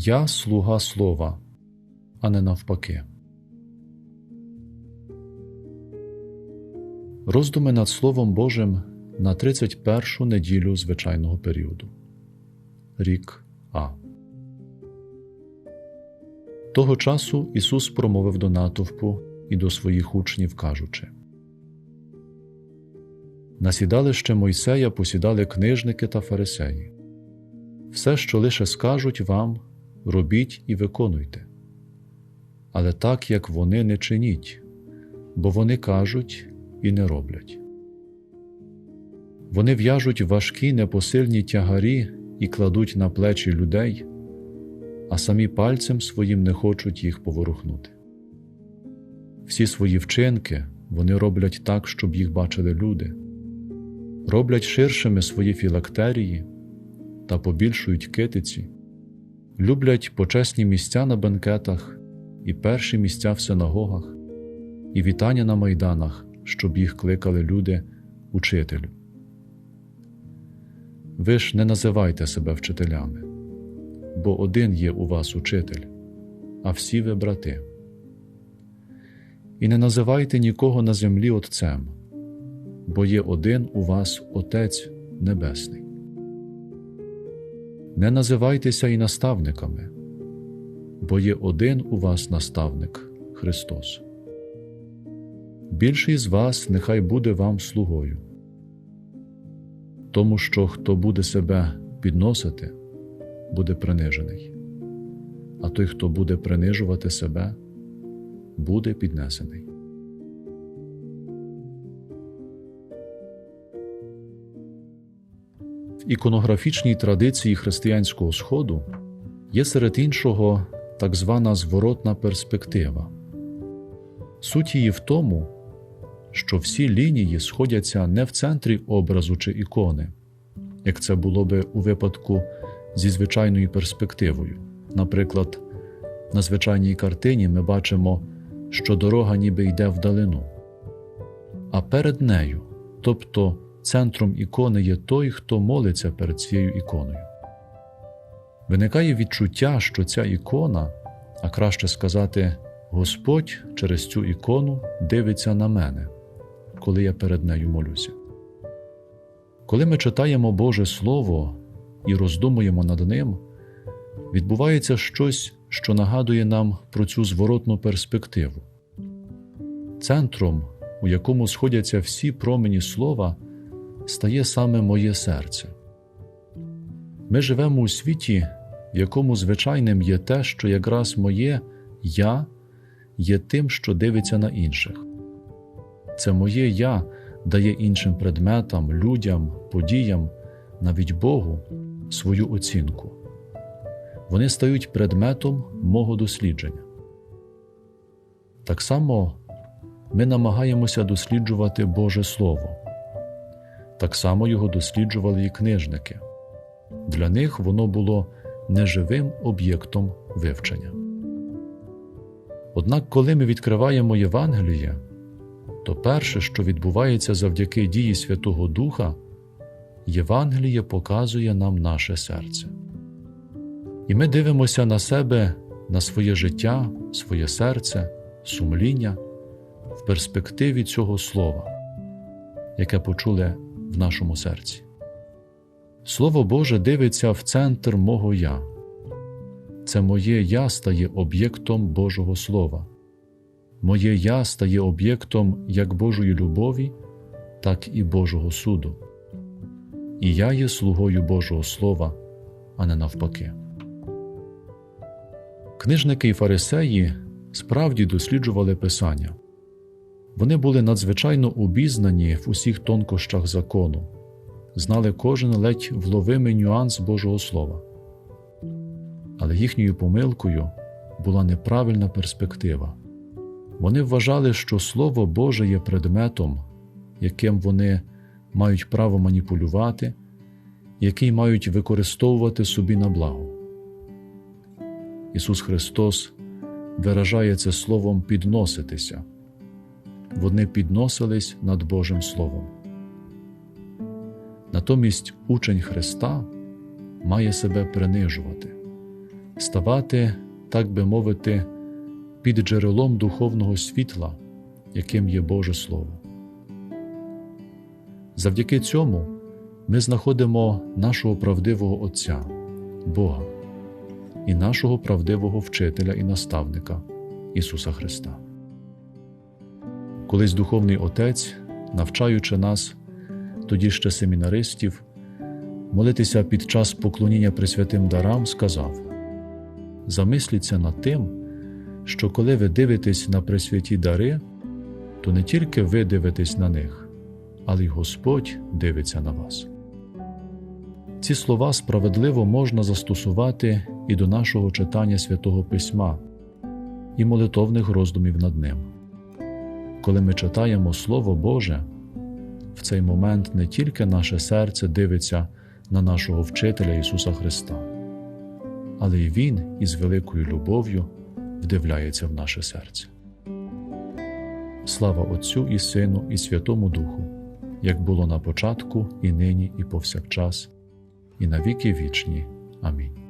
Я слуга слова, а не навпаки. Роздуми над Словом Божим на 31-шу неділю звичайного періоду. Рік А. Того часу Ісус промовив до натовпу і до своїх учнів, кажучи На сідалище Мойсея посідали книжники та фарисеї. Все, що лише скажуть вам, робіть і виконуйте. Але так, як вони не чиніть, бо вони кажуть і не роблять. Вони в'яжуть важкі непосильні тягарі і кладуть на плечі людей, а самі пальцем своїм не хочуть їх поворухнути. Всі свої вчинки вони роблять так, щоб їх бачили люди, роблять ширшими свої філактерії та побільшують китиці, люблять почесні місця на бенкетах і перші місця в синагогах, і вітання на майданах, щоб їх кликали люди учителю. Ви ж не називайте себе вчителями, бо один є у вас учитель, а всі ви брати. І не називайте нікого на землі Отцем, бо є один у вас Отець Небесний. Не називайтеся і наставниками, бо є один у вас наставник Христос. Більший з вас нехай буде вам слугою, тому що хто буде себе підносити, буде принижений, а той, хто буде принижувати себе, буде піднесений. Іконографічній традиції християнського Сходу є серед іншого так звана зворотна перспектива. Суть її в тому, що всі лінії сходяться не в центрі образу чи ікони, як це було би у випадку зі звичайною перспективою. Наприклад, на звичайній картині ми бачимо, що дорога ніби йде вдалину, а перед нею, тобто центром ікони є той, хто молиться перед цією іконою. Виникає відчуття, що ця ікона, а краще сказати, Господь через цю ікону дивиться на мене, коли я перед нею молюся. Коли ми читаємо Боже Слово і роздумуємо над ним, відбувається щось, що нагадує нам про цю зворотну перспективу. Центром, у якому сходяться всі промені слова, стає саме моє серце. Ми живемо у світі, в якому звичайним є те, що якраз моє я є тим, що дивиться на інших. Це моє я дає іншим предметам, людям, подіям, навіть Богу свою оцінку. Вони стають предметом мого дослідження. Так само ми намагаємося досліджувати Боже Слово. Так само його досліджували і книжники. Для них воно було неживим об'єктом вивчення. Однак, коли ми відкриваємо Євангеліє, то перше, що відбувається завдяки дії Святого Духа, Євангеліє показує нам наше серце. І ми дивимося на себе, на своє життя, своє серце, сумління в перспективі цього слова, яке почули в нашому серці. Слово Боже дивиться в центр мого я. Це моє я стає об'єктом Божого Слова. Моє я стає об'єктом як Божої любові, так і Божого суду. І я є слугою Божого Слова, а не навпаки. Книжники і фарисеї справді досліджували Писання. Вони були надзвичайно обізнані в усіх тонкощах закону, знали кожен ледь вловимий нюанс Божого Слова. Але їхньою помилкою була неправильна перспектива. Вони вважали, що Слово Боже є предметом, яким вони мають право маніпулювати, який мають використовувати собі на благо. Ісус Христос виражає це словом підноситися. Вони підносились над Божим Словом. Натомість учень Христа має себе принижувати, ставати, так би мовити, під джерелом духовного світла, яким є Боже Слово. Завдяки цьому ми знаходимо нашого правдивого Отця, Бога, і нашого правдивого вчителя і наставника Ісуса Христа. Колись духовний Отець, навчаючи нас, тоді ще семінаристів, молитися під час поклоніння присвятим дарам, сказав: Замисліться над тим, що коли ви дивитесь на присвяті дари, то не тільки ви дивитесь на них, але й Господь дивиться на вас. Ці слова справедливо можна застосувати і до нашого читання святого Письма і молитовних роздумів над ним. Коли ми читаємо Слово Боже, в цей момент не тільки наше серце дивиться на нашого вчителя Ісуса Христа, але й Він із великою любов'ю вдивляється в наше серце. Слава Отцю і Сину, і Святому Духу, як було на початку, і нині, і повсякчас, і на віки вічні. Амінь.